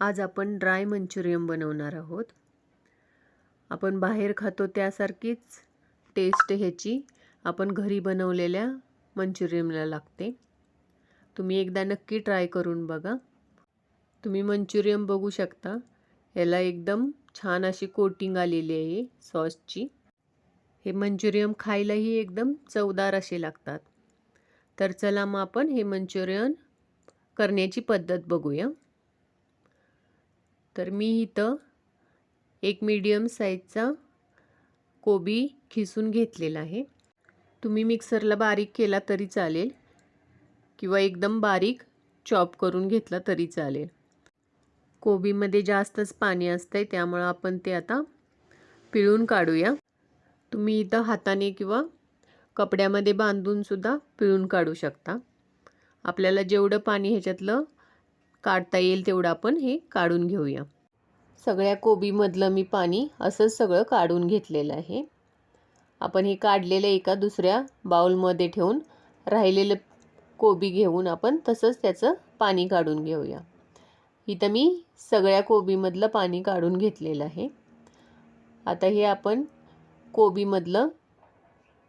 आज आपण dry Manchurian बनवणार आहोत. आपण बाहेर खातो त्यासारखीच टेस्ट ह्याची आपण घरी बनवलेल्या मंचुरियनला लागते. तुम्ही एकदा नक्की ट्राय करून बघा. तुम्ही मंचुरियन बघू शकता. याला एकदम छान अशी कोटिंग आलेली आहे सॉसची हे मंचुरियन खायलाही एकदम चवदार असे लागतात. तर चला मग आपण हे मंचुरियन करण्याची पद्धत बघूया. तर मी इथं एक मीडियम साईजचा कोबी खिसून घेतलेला आहे. तुम्ही मिक्सरला बारीक केला तरी चालेल किंवा एकदम बारीक चॉप करून घेतला तरी चालेल. कोबीमध्ये जास्तच पाणी असतं आहे त्यामुळं आपण ते आता पिळून काढूया. तुम्ही इथं हाताने किंवा कपड्यामध्ये बांधूनसुद्धा पिळून काढू शकता. आपल्याला जेवढं पाणी ह्याच्यातलं काढता येईल तेवढं आपण हे काढून घेऊया. सगळ्या कोबीमधलं मी पाणी असंच सगळं काढून घेतलेलं आहे. आपण हे काढलेलं एका दुसऱ्या बाउलमध्ये ठेवून राहिलेलं कोबी घेऊन आपण तसंच त्याचं पाणी काढून घेऊया. इथं मी सगळ्या कोबीमधलं पाणी काढून घेतलेलं आहे. आता हे आपण कोबीमधलं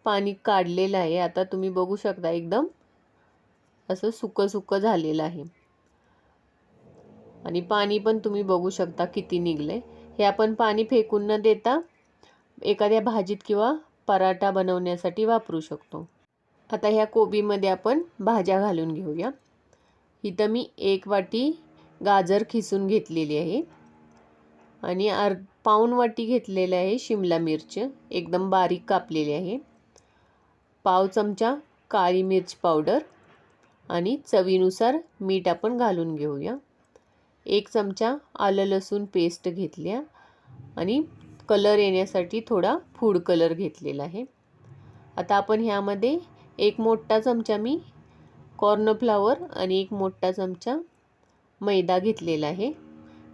पाणी काढलेलं आहे. आता तुम्ही बघू शकता एकदम असं सुकं सुकं झालेलं आहे. आणि पाणी पण तुम्ही बघू शकता किती निघलं. आहे हे आपण पाणी फेकून न देता एखाद्या भाजीत किंवा पराठा बनवण्यासाठी वापरू शकतो. आता ह्या कोबीमध्ये आपण भाज्या घालून घेऊया. इथं मी एक वाटी गाजर खिसून घेतलेली आहे. आणि अर् पाऊण वाटी घेतलेलं आहे शिमला मिरच. एकदम बारीक कापलेली आहे. पाव चमचा काळी मिर्च पावडर आणि चवीनुसार मीठ आपण घालून घेऊया. एक चमचा आलं लसूण पेस्ट घेतल्या आणि कलर येण्यासाठी थोडा फूड कलर घेतलेला आहे. आता आपण ह्यामध्ये एक मोठा चमचा मी कॉर्नफ्लावर आणि एक मोठा चमचा मैदा घेतलेला आहे.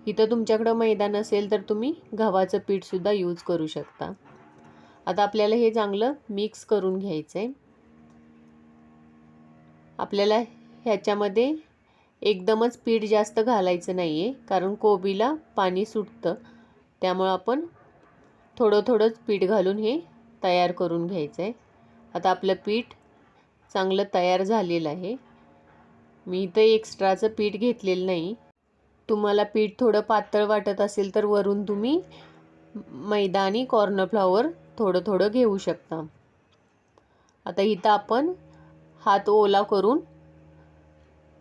इथं तुमच्याकडं मैदा नसेल तर तुम्ही गव्हाचं पीठसुद्धा यूज करू शकता. आता आपल्याला हे चांगलं मिक्स करून घ्यायचं आहे आपल्याला ह्याच्यामध्ये एकदमच पीठ जास्त घालायचं नाही आहे कारण कोबीला पाणी सुटतं. त्यामुळं आपण थोडं थोडंच पीठ घालून हे तयार करून घ्यायचं आहे आता आपलं पीठ चांगलं तयार झालेलं आहे. मी इथं एक्स्ट्राचं पीठ घेतलेलं नाही. तुम्हाला पीठ थोडं पातळ वाटत असेल तर वरून तुम्ही मैदा आणि कॉर्नफ्लॉवर थोडं थोडं घेऊ शकता. आता इथं आपण हात ओला करून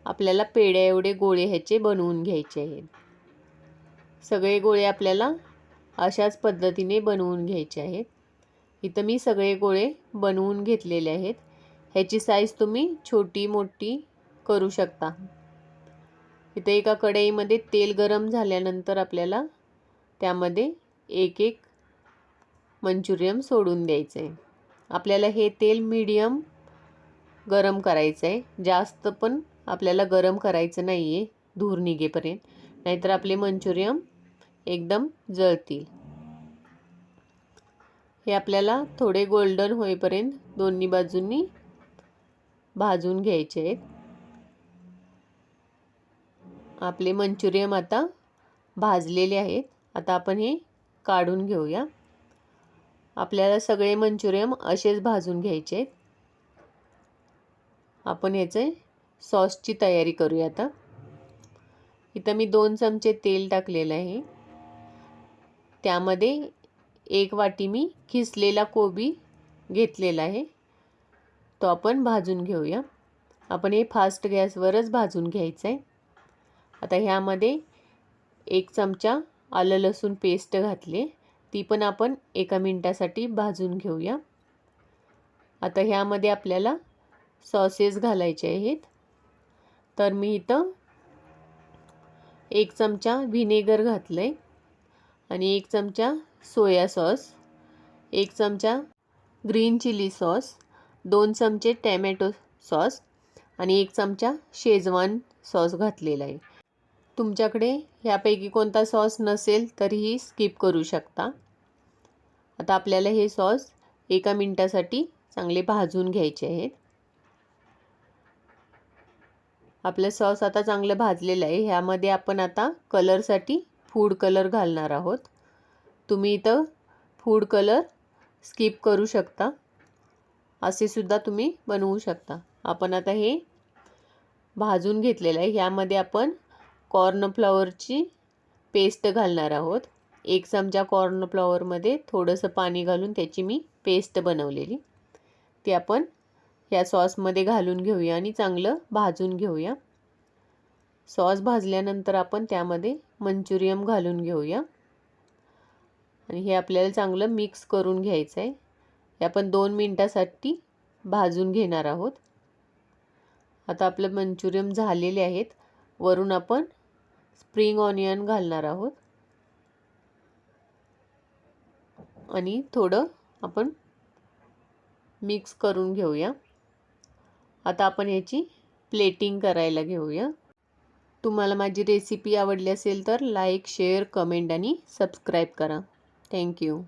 आपल्याला पेड्या एवढे गोळे ह्याचे बनवून घ्यायचे आहेत. सगळे गोळे आपल्याला अशाच पद्धतीने बनवून घ्यायचे आहेत. इथं मी सगळे गोळे बनवून घेतलेले आहेत. ह्याची साईज तुम्ही छोटी मोठी करू शकता. इथं एका कढईमध्ये तेल गरम झाल्यानंतर आपल्याला त्यामध्ये एक एक मंचुरियन सोडून द्यायचं आहे. आपल्याला हे तेल मीडियम गरम करायचं आहे. जास्त पण आपल्याला गरम करायचं नाही आहे धूर निघेपर्यंत. नाहीतर आपले मंचुरियन एकदम जळतील. हे आपल्याला थोडे गोल्डन होईपर्यंत दोन्ही बाजूंनी भाजून घ्यायचे आहेत. आपले मंचुरियन आता भाजलेले आहेत. आता आपण हे काढून घेऊया. आपल्याला सगळे मंचुरियन असेच भाजून घ्यायचे आहेत. आपण ह्याचे सॉसची तयारी करूया आता. इथं मी दोन चमचे तेल टाकलेलं आहे. त्यामध्ये एक वाटी मी खिसलेला कोबी घेतलेला आहे. तो आपण भाजून घेऊया. आपण हे फास्ट गॅसवरच भाजून घ्यायचं आहे. आता ह्यामध्ये एक चमचा आलं लसूण पेस्ट घातले ती पण आपण एका मिनटासाठी भाजून घेऊया. आता ह्यामध्ये आपल्याला सॉसेस घालायचे आहेत. तर मी इथं एक चमचा व्हिनेगर घातलं आहे आणि एक चमचा सोया सॉस एक चमचा ग्रीन चिली सॉस दोन चमचे टॅमॅटो सॉस आणि एक चमचा शेजवान सॉस घातलेला आहे. तुमच्याकडे ह्यापैकी कोणता सॉस नसेल तरीही स्किप करू शकता. आता आपल्याला हे सॉस एका मिनटासाठी चांगले भाजून घ्यायचे आहेत. आपलं सॉस आता चांगलं भाजलेलं आहे. ह्यामध्ये आपण आता कलरसाठी फूड कलर घालणार आहोत. तुम्ही इथं फूड कलर स्किप करू शकता. असे सुद्धा तुम्ही बनवू शकता. आपण आता हे भाजून घेतलेलं आहे. ह्यामध्ये आपण कॉर्नफ्लॉवरची पेस्ट घालणार आहोत. एक चमचा कॉर्नफ्लॉवरमध्ये थोडंसं पाणी घालून त्याची मी पेस्ट बनवलेली. ती आपण ह्या सॉसमध्ये घालून घेऊया आणि चांगलं भाजून घेऊया. सॉस भाजल्यानंतर आपण त्यामध्ये मंचुरियम घालून घेऊया. आणि हे आपल्याला चांगलं मिक्स करून घ्यायचं आहे हे आपण दोन मिनटासाठी भाजून घेणार आहोत. आता आपलं मंचुरियम झालेले आहेत. वरून आपण स्प्रिंग ऑनियन घालणार आहोत. आणि थोडं आपण मिक्स करून घेऊया. आता आपण ह्याची प्लेटिंग करायला घेऊया. तुम्हाला माझी रेसिपी आवडली असेल तर लाईक शेअर कमेंट आणि सबस्क्राईब करा. Thank you